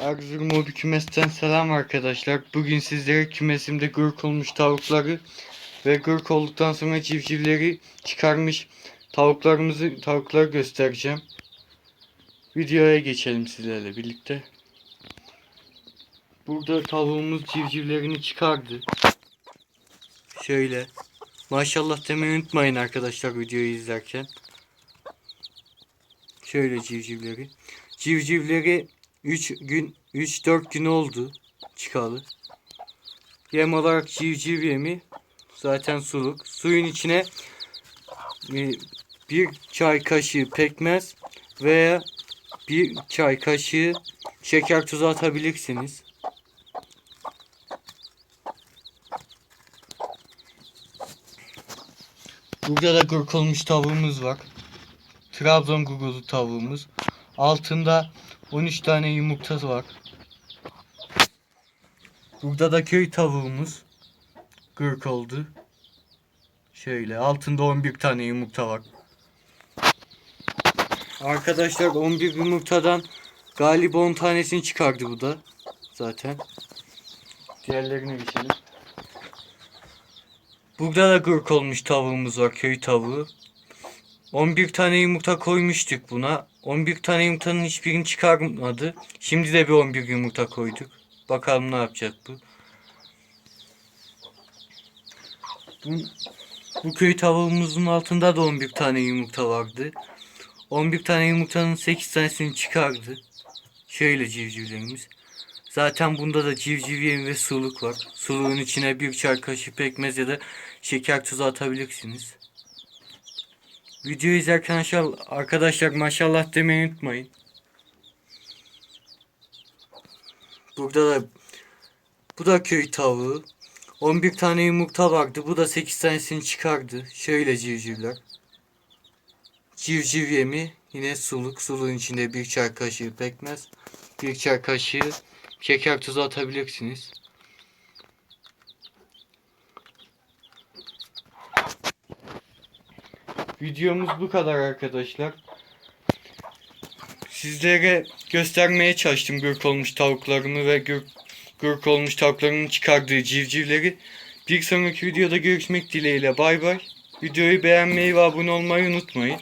Erzurum Hobi Kümes'ten selam arkadaşlar. Bugün sizlere kümesimde gırk olmuş tavukları ve gırk olduktan sonra civcivleri çıkarmış tavuklarımızı tavukları göstereceğim. Videoya geçelim sizlerle birlikte. Burada tavuğumuz civcivlerini çıkardı. Şöyle. Maşallah demeyi unutmayın arkadaşlar videoyu izlerken. Şöyle civcivleri. Civcivleri 3 gün 3-4 gün oldu çıkalı. Yem olarak civciv yemi zaten suluk. Suyun içine e, bir çay kaşığı pekmez veya bir çay kaşığı şeker tuzu atabilirsiniz. Burada da gurkulmuş tavuğumuz var. Trabzon gurgulu tavuğumuz. Altında 13 tane yumurtası var. Burada da köy tavuğumuz. Gırk oldu. Şöyle altında 11 tane yumurta var. Arkadaşlar 11 yumurtadan galiba 10 tanesini çıkardı bu da. Zaten. Diğerlerine geçelim. Burada da gırk olmuş tavuğumuz var. Köy tavuğu. 11 tane yumurta koymuştuk buna. 11 tane yumurtanın hiçbirini çıkarmadı. Şimdi de bir 11 yumurta koyduk. Bakalım ne yapacak bu. Bu, bu köy tavuğumuzun altında da 11 tane yumurta vardı. 11 tane yumurtanın 8 tanesini çıkardı. Şöyle civcivlerimiz. Zaten bunda da civciv ve suluk var. Suluğun içine bir çay kaşığı pekmez ya da şeker tuzu atabilirsiniz. Video izlerken aşağı- arkadaşlar maşallah demeyi unutmayın. Burada da bu da köy tavuğu. 11 tane yumurta vardı. Bu da 8 tanesini çıkardı. Şöyle civcivler. Civciv yemi yine suluk. Suluğun içinde bir çay kaşığı pekmez. Bir çay kaşığı şeker tuzu atabilirsiniz. Videomuz bu kadar arkadaşlar. Sizlere göstermeye çalıştım gürk olmuş tavuklarımı ve gürk, gürk olmuş tavuklarımın çıkardığı civcivleri. Bir sonraki videoda görüşmek dileğiyle bay bay. Videoyu beğenmeyi ve abone olmayı unutmayın.